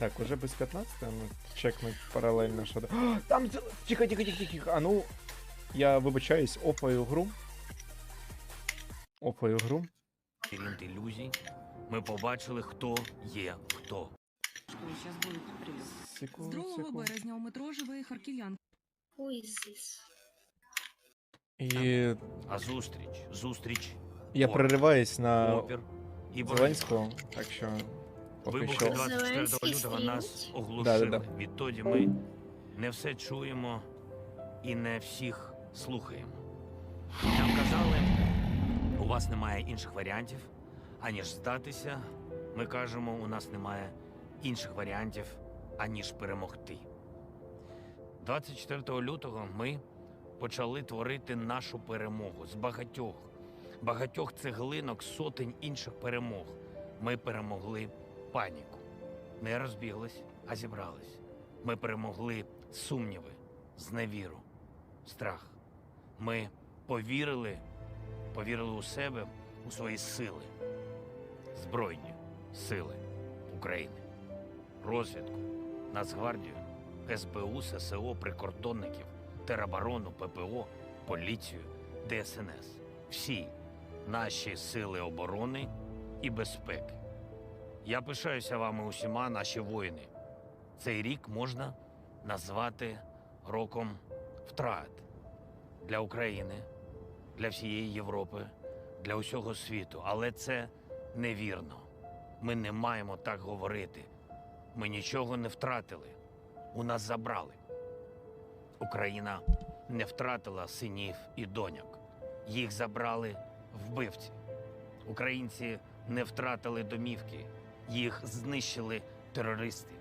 Так, уже без 15, ну, чекнуть паралельно, що... О, там... Тихо, тихо, тихо, тихо. А ну, я вибачаюсь, опаю гру. Опаю гру. Лабіринт ілюзій. Ми побачили, хто є хто. Сейчас будет сюрприз. З Секунду, 2 секунду. березня у метро живий харків'ян. Who is? І А зустріч, зустріч, я О. перериваюсь на опір і боротьба. Зеленського, так що поки Вибухи що... 24 Зеленський лютого нас оглушили. Да-да-да. Відтоді ми не все чуємо і не всіх слухаємо. Нам казали, у вас немає інших варіантів, аніж здатися. Ми кажемо, у нас немає інших варіантів, аніж перемогти. 24 лютого ми почали творити нашу перемогу з багатьох, багатьох цеглинок, сотень інших перемог. Ми перемогли паніку. Не розбіглись, а зібрались. Ми перемогли сумніви, зневіру, страх. Ми повірили, повірили у себе, у свої сили, збройні сили України, розвідку, Нацгвардію, СБУ, ССО, прикордонників, тероборону, ППО, поліцію, ДСНС. Всі наші сили оборони і безпеки. Я пишаюся вами усіма, наші воїни. Цей рік можна назвати роком втрат для України, для всієї Європи, для усього світу. Але це невірно. Ми не маємо так говорити. Ми нічого не втратили. У нас забрали. Україна не втратила синів і доньок. Їх забрали вбивці. Українці не втратили домівки, їх знищили терористи.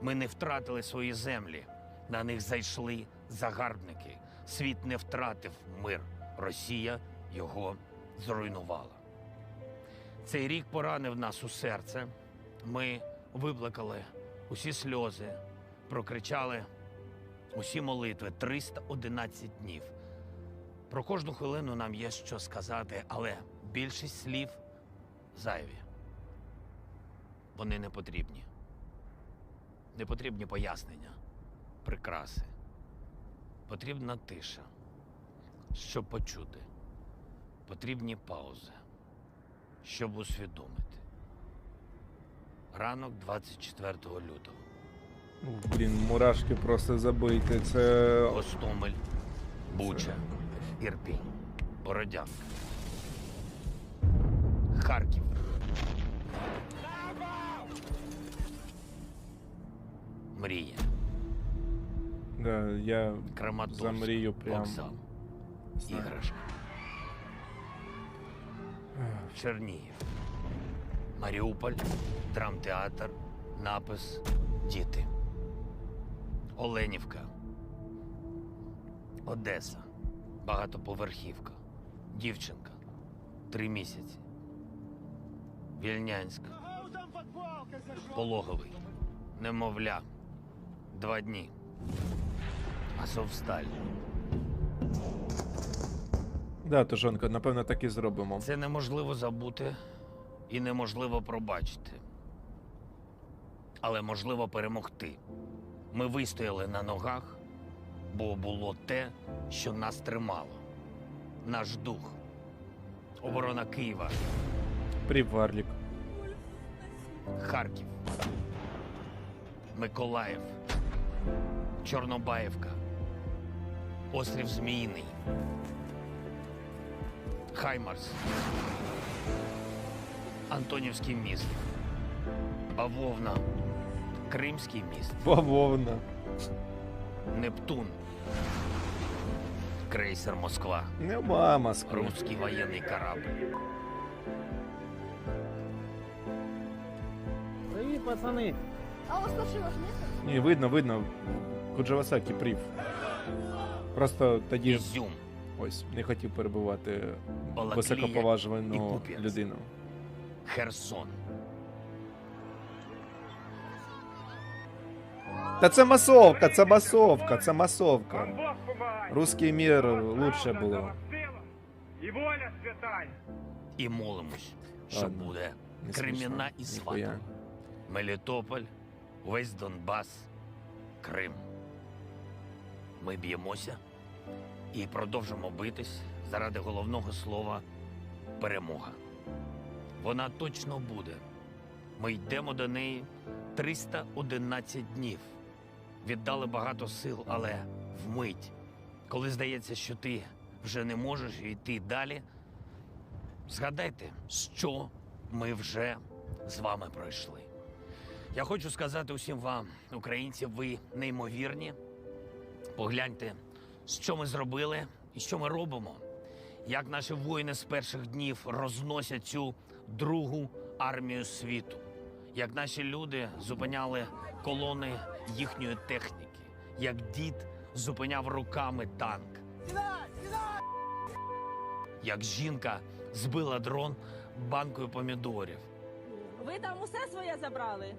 Ми не втратили свої землі, на них зайшли загарбники. Світ не втратив мир. Росія його зруйнувала. Цей рік поранив нас у серце. Ми виплакали усі сльози, прокричали усі молитви 311 днів. Про кожну хвилину нам є що сказати, але більшість слів зайві. Вони не потрібні. Не потрібні пояснення, прикраси. Потрібна тиша, щоб почути. Потрібні паузи, щоб усвідомити. Ранок 24 лютого. Ну, Блін, мурашки просто забийте. Це. Гостомель, Буча, Ірпінь, Бородянка, Харків. Мрія, Да, я Краматорськ, за мрію прям. Вокзал, іграшка, Чернігів, Маріуполь, драмтеатр, напис Діти. Оленівка, Одеса, багатоповерхівка, дівчинка, три місяці. Вільнянськ, Пологовий, Немовля, два дні. Азовсталь. Да, Тужонко, напевно, так і зробимо. Це неможливо забути і неможливо пробачити. Але можливо перемогти. Ми вистояли на ногах, бо було те, що нас тримало. Наш дух. Оборона Києва, Приварлік. Харків, Миколаїв, Чорнобаївка, Острів Зміїний, Хаймарс, Антонівський міст, Бавовна, Кримський міст, Бавовна. Нептун, крейсер Москва, Нема Москви. русський воєнний корабль. Привіт, пацани! А у вас машина ж нет? Ні, видно, видно. Куджавасакі прів. Просто тоді Ізюм, ось не хотів перебувати Балаклія і високоповажувану Куп'янськ. людину. Херсон. Та це масовка, це масовка, це масовка. Русський мір лучше було. І воля святая. І молимось, що Ладно, буде Не Кремінна смішно. і Ніхуя. Сватово, Мелітополь, увесь Донбас, Крим. Ми б'ємося і продовжимо битись заради головного слова перемога. Вона точно буде. Ми йдемо до неї 311 днів. Віддали багато сил, але вмить, коли здається, що ти вже не можеш йти далі. Згадайте, що ми вже з вами пройшли. Я хочу сказати усім вам, українці, ви неймовірні. Погляньте, що ми зробили і що ми робимо. Як наші воїни з перших днів розносять цю другу армію світу, як наші люди зупиняли колони їхньої техніки, як дід зупиняв руками танк, як жінка збила дрон банкою помідорів, Ви там усе своє забрали?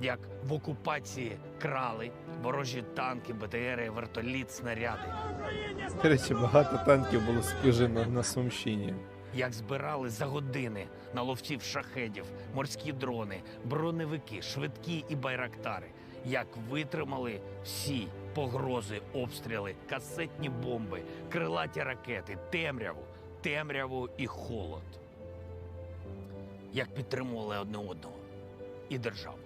Як в окупації крали ворожі танки, БТРи, вертоліт, снаряди, До речі, багато танків було спижено на Сумщині. як збирали за години на ловців шахедів, морські дрони, броневики, швидкі і байрактари, як витримали всі погрози, обстріли, касетні бомби, крилаті ракети, темряву, темряву і холод. Як підтримували одне одного і державу.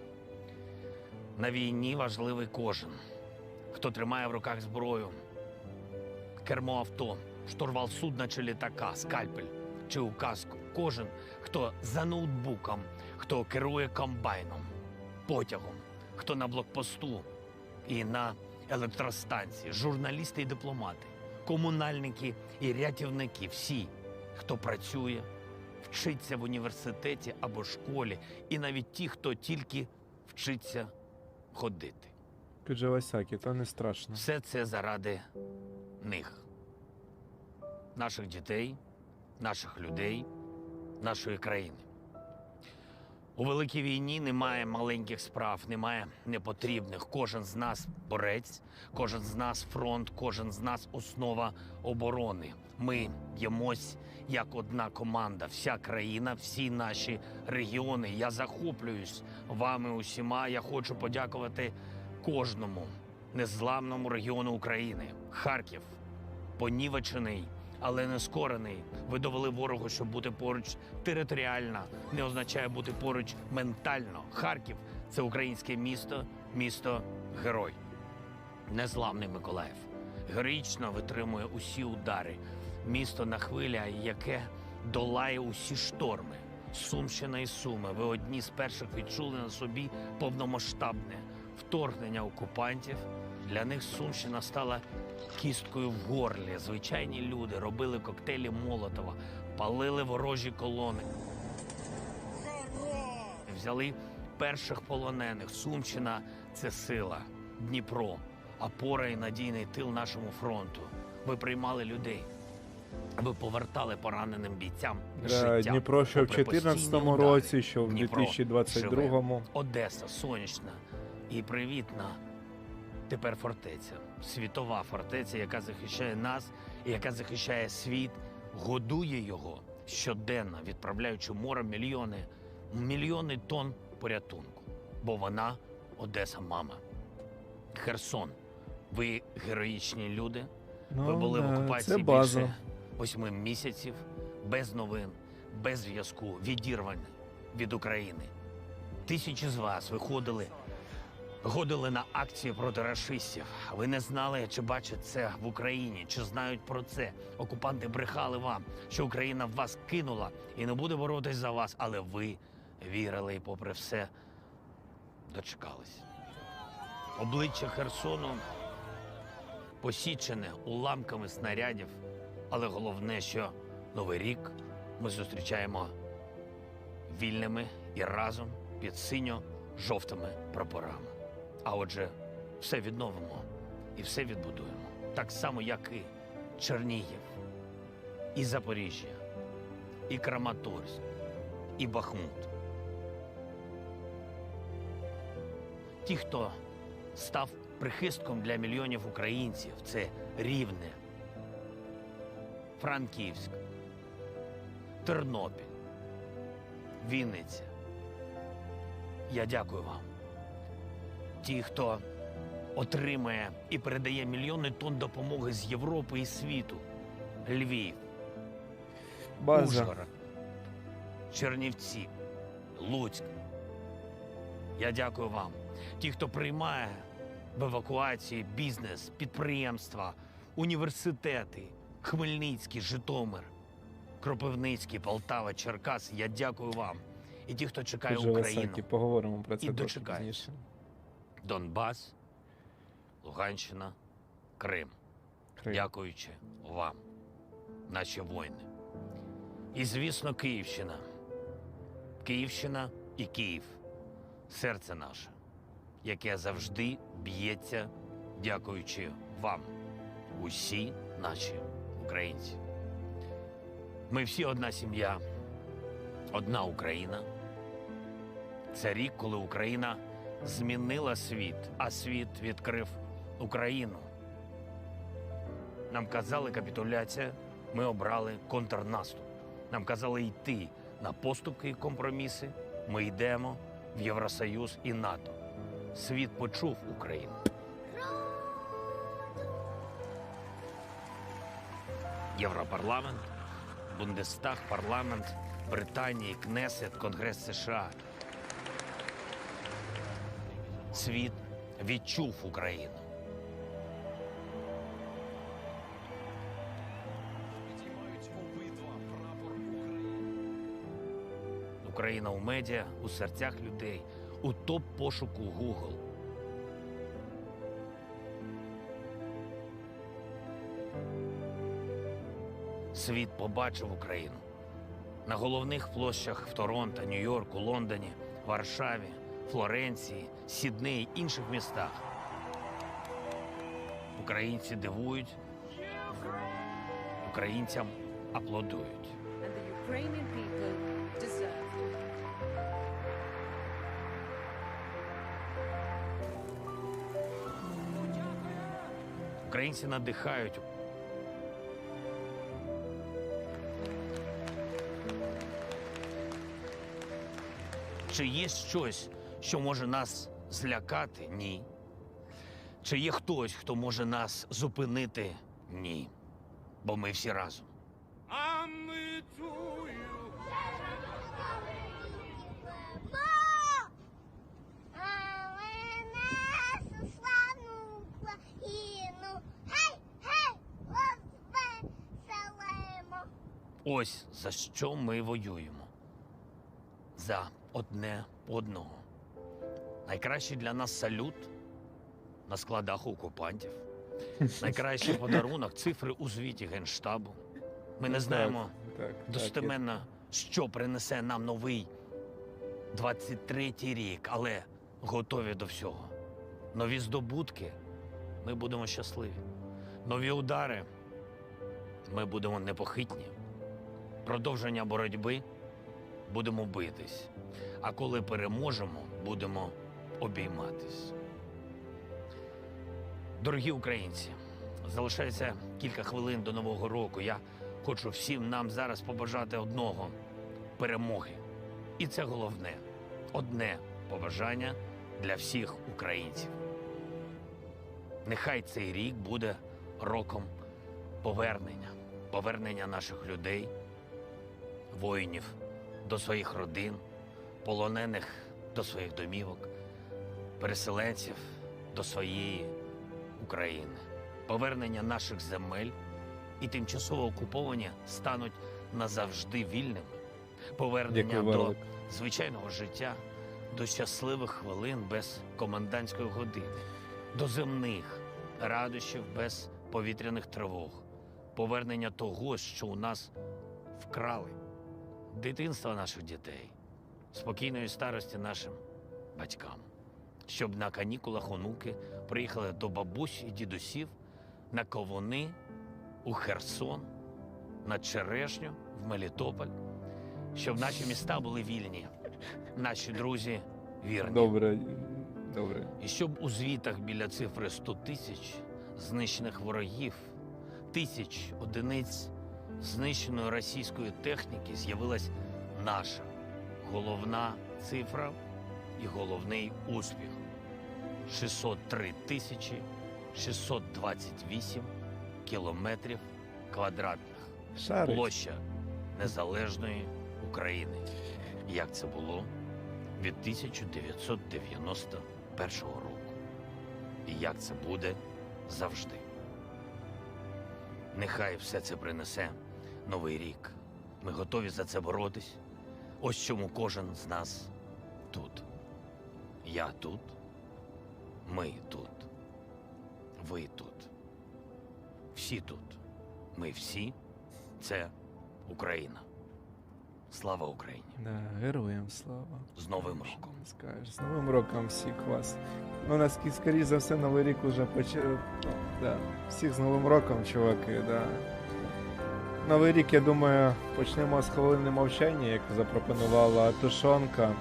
На війні важливий кожен, хто тримає в руках зброю, кермо авто, штурвал судна чи літака, скальпель чи указку. Кожен, хто за ноутбуком, хто керує комбайном, потягом, хто на блокпосту і на електростанції, журналісти і дипломати, комунальники і рятівники, всі, хто працює, вчиться в університеті або школі, і навіть ті, хто тільки вчиться ходити. Піджавасяки, то не страшно. Все це заради них, наших дітей, наших людей, нашої країни. У великій війні немає маленьких справ, немає непотрібних. Кожен з нас борець, кожен з нас фронт, кожен з нас основа оборони. Ми б'ємось як одна команда, вся країна, всі наші регіони. Я захоплююсь вами усіма. Я хочу подякувати кожному незламному регіону України. Харків понівечений, але не скорений. Ви довели ворогу, що бути поруч територіально не означає бути поруч ментально. Харків це українське місто, місто герой. Незламний Миколаїв. Героїчно витримує усі удари. Місто на хвиля, яке долає усі шторми. Сумщина і Суми. Ви одні з перших відчули на собі повномасштабне вторгнення окупантів. Для них Сумщина стала кісткою в горлі. Звичайні люди робили коктейлі Молотова, палили ворожі колони. Взяли перших полонених. Сумщина це сила, Дніпро, опора і надійний тил нашому фронту. Ви приймали людей. Ви повертали пораненим бійцям життя. Дніпро що в попри постійні 14-му удари. році, що в Дніпро 2022-му. Одеса сонячна і привітна. Тепер фортеця, світова фортеця, яка захищає нас і яка захищає світ, годує його щоденно, відправляючи морем мільйони, мільйони тонн порятунку. Бо вона Одеса, мама. Херсон. Ви героїчні люди. Ви були в Ну, окупації це база. більше восьми місяців, без новин, без зв'язку, відірвані від України. Тисячі з вас виходили, виходили на акції проти рашистів. Ви не знали, чи бачать це в Україні, чи знають про це. Окупанти брехали вам, що Україна вас кинула і не буде боротись за вас, але ви вірили і, попри все, дочекались. Обличчя Херсону посічене уламками снарядів, але головне, що Новий рік ми зустрічаємо вільними і разом під синьо-жовтими прапорами. А отже, все відновимо і все відбудуємо. Так само, як і Чернігів, і Запоріжжя, і Краматорськ, і Бахмут. Ті, хто став прихистком для мільйонів українців, це Рівне, Франківськ, Тернопіль, Вінниця. Я дякую вам. Ті, хто отримає і передає мільйони тонн допомоги з Європи і світу. Львів, База. Ужгород, Чернівці, Луцьк. Я дякую вам. Ті, хто приймає в евакуації бізнес, підприємства, університети, Хмельницький, Житомир, Кропивницький, Полтава, Черкас. Я дякую вам. І ті, хто чекає Дуже Україну, високі. Поговоримо про це І пізніше. Донбас, Луганщина, Крим. Крим. Дякуючи вам, наші воїни. І, звісно, Київщина. Київщина і Київ серце наше, яке завжди б'ється, дякуючи вам, усі наші українці. Ми всі одна сім'я, одна Україна. Це рік, коли Україна змінила світ, а світ відкрив Україну. Нам казали капітуляція, ми обрали контрнаступ. Нам казали йти на поступки і компроміси. Ми йдемо в Євросоюз і НАТО. Світ почув Україну. Європарламент, Бундестаг, парламент Британії, Кнесет, Конгрес США. Світ відчув Україну. Україна у медіа, у серцях людей, у топ пошуку Google. Світ побачив Україну на головних площах в Торонто, Нью-Йорку, Лондоні, Варшаві, Флоренції, Сіднеї, інших містах. Українці дивують, українцям аплодують. Українці надихають. Чи є щось, що може нас злякати? Ні. Чи є хтось, хто може нас зупинити? Ні. Бо ми всі разом. А ми чую. Ось за що ми воюємо. За одне одного. Найкращий для нас салют на складах окупантів. Найкращий подарунок цифри у звіті Генштабу. Ми не знаємо достеменно, що принесе нам новий 23-й рік, але готові до всього. Нові здобутки ми будемо щасливі. Нові удари ми будемо непохитні. Продовження боротьби будемо битись. А коли переможемо, будемо обійматись. Дорогі українці, залишається кілька хвилин до Нового року. Я хочу всім нам зараз побажати одного перемоги. І це головне одне побажання для всіх українців. Нехай цей рік буде роком повернення, повернення наших людей, воїнів до своїх родин, полонених до своїх домівок, переселенців до своєї України, повернення наших земель і тимчасово окуповані стануть назавжди вільними, повернення Дякую, до звичайного життя, до щасливих хвилин без комендантської години, до земних радощів без повітряних тривог, повернення того, що у нас вкрали, дитинства наших дітей, спокійної старості нашим батькам, щоб на канікулах онуки приїхали до бабусь і дідусів на ковуни у Херсон, на Черешню в Мелітополь, щоб наші міста були вільні, наші друзі вірні. Добре, добре. І щоб у звітах біля цифри 100 тисяч знищених ворогів, тисяч одиниць знищеної російської техніки з'явилась наша головна цифра і головний успіх. 603 тисячі 628 кілометрів квадратних. Шарить. Площа незалежної України. Як це було від 1991 року. І як це буде завжди. Нехай все це принесе новий рік. Ми готові за це боротись. Ось чому кожен з нас тут. Я тут. Ми тут. Ви тут. Всі тут. Ми всі це Україна. Слава Україні! Да, героям слава. З Новим роком! скажеш. З Новим роком всіх вас. Ну, наскільки, скоріш за все, Новий рік уже почав. Ну, да. Всіх з Новим роком, чуваки, да. Новий рік, я думаю, почнемо з хвилини мовчання, як запропонувала Тушонка.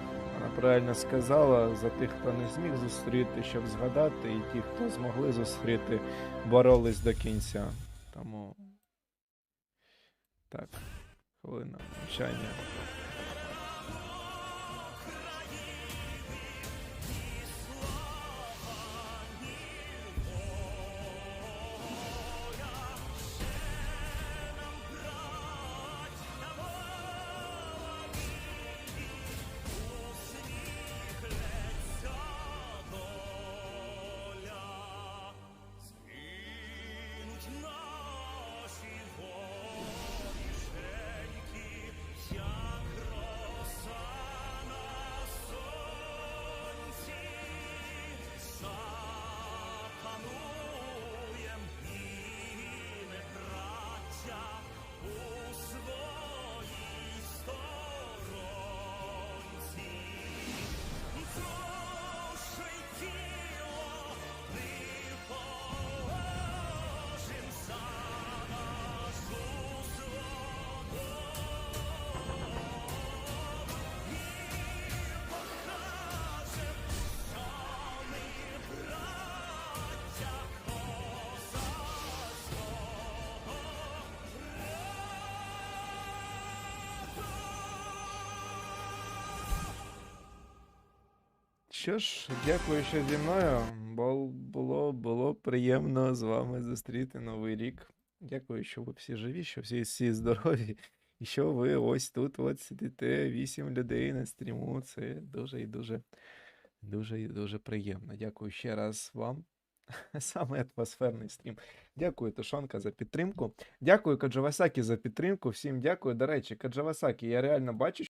Правильно сказала, за тих, хто не зміг зустріти, щоб згадати, і ті, хто змогли зустріти, боролись до кінця. Тому. Так, хвилина мовчання. Що ж, дякую, що зі мною. Було, було приємно з вами зустріти Новий рік. Дякую, що ви всі живі, що всі, всі здорові. І що ви ось тут от сидите, вісім людей на стріму. Це дуже і дуже, дуже і дуже приємно. Дякую ще раз вам. Саме атмосферний стрім. Дякую, Тушонка, за підтримку. Дякую, Каджавасакі, за підтримку. Всім дякую. До речі, Каджавасакі, я реально бачу,